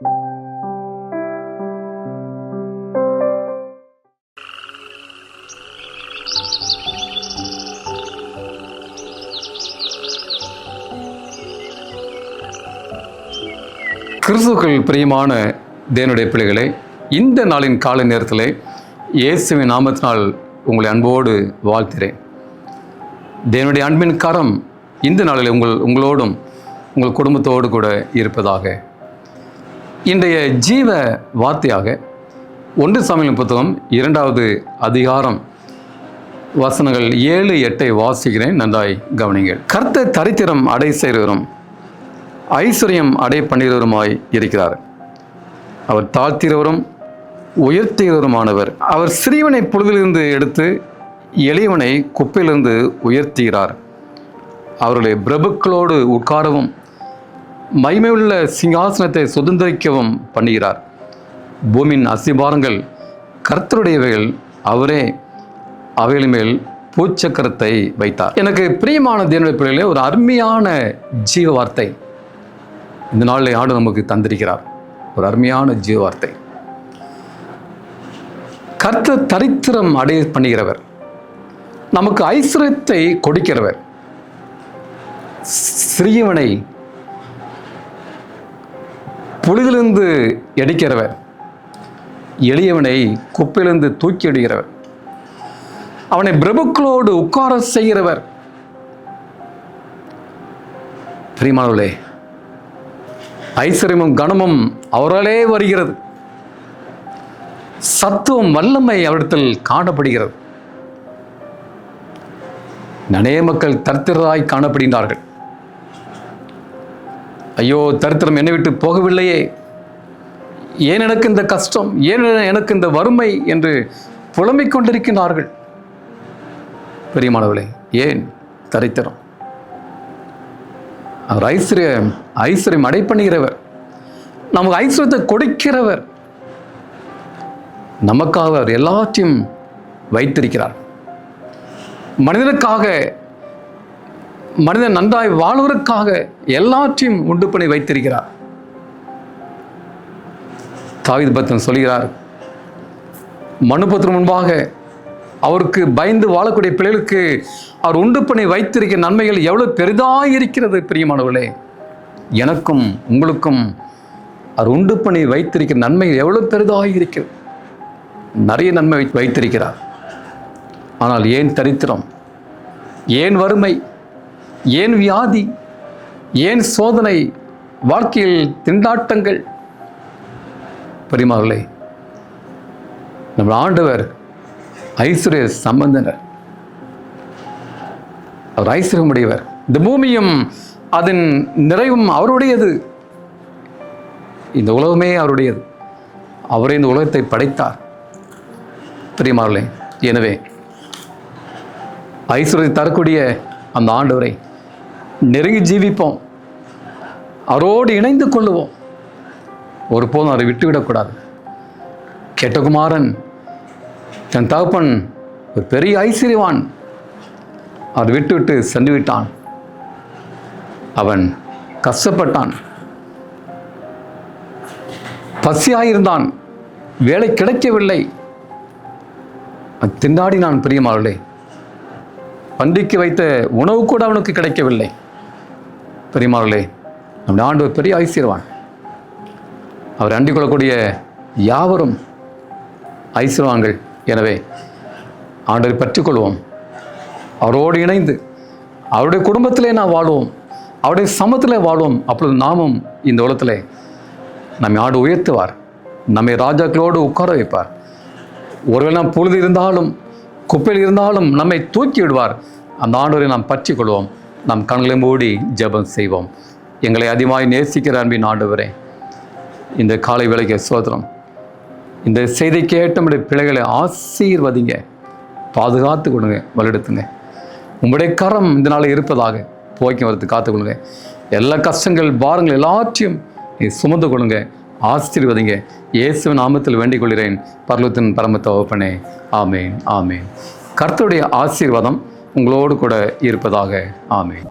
கிறிஸ்துக்கள் பிரியமான தேவனுடைய பிள்ளைகளே இந்த நாளின் காலை நேரத்தில் இயேசுவின் நாமத்தினால் உங்களை அன்போடு வாழ்த்துகிறேன். தேவனுடைய அன்பின் கரம் இந்த நாளில் உங்கள் உங்களோடும் உங்கள் குடும்பத்தோடு கூட இருப்பதாக இன்றைய ஜீவ வார்த்தையாக ஒன்று சமையல் புத்தகம் இரண்டாவது அதிகாரம் வசனங்கள் ஏழு எட்டை வாசிக்கிறேன். நன்றாய் கவனிங்கள் கர்த்த தரித்திரம் அடை செய்கிறவரும் ஐஸ்வர்யம் அடை பண்ணுகிறவருமாய் இருக்கிறார். அவர் தாழ்த்திறவரும் உயர்த்துகிறவருமானவர் அவர் சிறியவனை பொழுதிலிருந்து எடுத்து எளியவனை குப்பையிலிருந்து உயர்த்துகிறார். அவருடைய பிரபுக்களோடு உட்காரவும் மைமையுள்ள சிங்காசனத்தை சுதந்திரிக்கவும் பண்ணுகிறார். பூமியின் அசிபாரங்கள் கர்த்தருடையவைகள். அவரே அவைகளின் மேல் பூச்சக்கரத்தை வைத்தார். எனக்கு பிரியமான தேவனுடைய பிள்ளைகளே ஒரு அருமையான ஜீவ வார்த்தை இந்த நாளில் ஆண்டு நமக்கு தந்திருக்கிறார். ஒரு அருமையான ஜீவ வார்த்தை கர்த்த தரித்திரம் அடைய பண்ணுகிறவர். நமக்கு ஐஸ்வர்யத்தை கொடுக்கிறவர். சிறியவனை புலிதிலிருந்து எடிக்கிறவர். எளியவனை குப்பையிலிருந்து தூக்கி எடுகிறவர் அவனை பிரபுக்களோடு உட்கார செய்கிறவர். பிரியமானவர்களே ஐஸ்வர்யமும் கனமும் அவராலே வருகிறது. சத்துவம் வல்லமை அவரிடத்தில் காணப்படுகிறது. நனைய மக்கள் தரித்திரராய் காணப்படுகின்றார்கள். ஐயோ தரித்திரம் என்னை விட்டு போகவில்லையே. ஏன் எனக்கு இந்த கஷ்டம்? ஏன் எனக்கு இந்த வறுமை? என்று புலம்பிக் கொண்டிருக்கிறார்கள். பெரியமானவர்களே ஏன் தரித்திரம்? அவர் ஐஸ்வர்யம் ஐஸ்வர்யம் அடை பண்ணுகிறவர் நமக்கு ஐஸ்வர்யத்தை கொடுக்கிறவர். நமக்காக அவர் எல்லாத்தையும் வைத்திருக்கிறார். மனிதனுக்காக மனிதன் நன்றாய் வாழ்வதற்காக எல்லாற்றையும் உண்டு பண்ணி வைத்திருக்கிறார். தாவித பத்தன் சொல்கிறார் மனுபத்திரம் முன்பாக அவருக்கு பயந்து வாழக்கூடிய பிள்ளைகளுக்கு அவர் உண்டு பண்ணி வைத்திருக்கிற நன்மைகள் எவ்வளவு பெரிதாக இருக்கிறது பிரியமானவர்களே. எனக்கும் உங்களுக்கும் அவர் உண்டு பண்ணி வைத்திருக்கிற நன்மைகள் எவ்வளவு பெரிதாக இருக்கிறது. நிறைய நன்மை வைத்திருக்கிறார். ஆனால் ஏன் தரித்திரம்? ஏன் வறுமை? ஏன் வியாதி? ஏன் சோதனை? வாழ்க்கையில் திண்டாட்டங்கள்? பெரியமார்களே நம்ம ஆண்டவர் ஐஸ்வர்ய சம்பந்தனர். அவர் ஐஸ்வர்யமுடையவர். இந்த பூமியும் அதன் நிறைவும் அவருடையது. இந்த உலகமே அவருடையது. அவரே இந்த உலகத்தை படைத்தார். பிரியமார்களே எனவே ஐஸ்வர்யத்தை தரக்கூடிய அந்த ஆண்டவரை நெருங்கி ஜீவிப்போம். அவரோடு இணைந்து கொள்ளுவோம். ஒருபோதும் அவரை விட்டுவிடக்கூடாது. கெட்டகுமாரன் தன் தகப்பன் ஒரு பெரிய ஐஸ்வர்யவான் அதை விட்டுவிட்டு சென்று விட்டான் அவன் கஷ்டப்பட்டான். பசியாயிருந்தான். வேலை கிடைக்கவில்லை. திண்டாடி நான் பிரியமானவர்களே. பண்டிக்கு வைத்த உணவு கூட அவனுக்கு கிடைக்கவில்லை. பெரியமார்களே நம்முடைய ஆண்டு பெரிய ஐசியர்வான் அவர் அண்டிக் கொள்ளக்கூடிய யாவரும் ஐஸ்வர்வான்கள் எனவே ஆண்டரை பற்றிக்கொள்வோம் அவரோடு இணைந்து அவருடைய குடும்பத்திலே நாம் வாழ்வோம். அவருடைய சமத்திலே வாழ்வோம். அப்பொழுது நாமும் இந்த உலகத்திலே நம்மை ஆண்டு உயர்த்துவார். நம்மை ராஜாக்களோடு உட்கார வைப்பார். ஒருவேளை நாம் பொழுது இருந்தாலும் குப்பையில் இருந்தாலும் நம்மை தூக்கி விடுவார். அந்த ஆண்டவரை நாம் பற்றி கொள்வோம். நம் கண்களை மூடி ஜெபம் செய்வோம். எங்களை அதிகமாய் நேசிக்கிற அன்பின் ஆண்டவரே இந்த காலை வேலைக்கு சோதனம் இந்த செய்தி கேட்ட நம்முடைய பிள்ளைகளை ஆசீர்வதிங்க. பாதுகாத்து கொடுங்க வலுடுத்துங்க உங்களுடைய கரம் இந்த நாளில் இருப்பதாக போய்க்கு வரது காத்துக்கொள்ளுங்க எல்லா கஷ்டங்கள் பாரங்கள் எல்லாத்தையும் நீ சுமந்து கொள்ளுங்க ஆசீர்வதிங்க. இயேசு நாமத்தில் வேண்டிக் கொள்கிறேன். பர்லத்தின் பரம தவப்பனே ஆமேன் ஆமேன். கர்த்தருடைய ஆசீர்வாதம் உங்களோடு கூட இருப்பதாக ஆமேன்.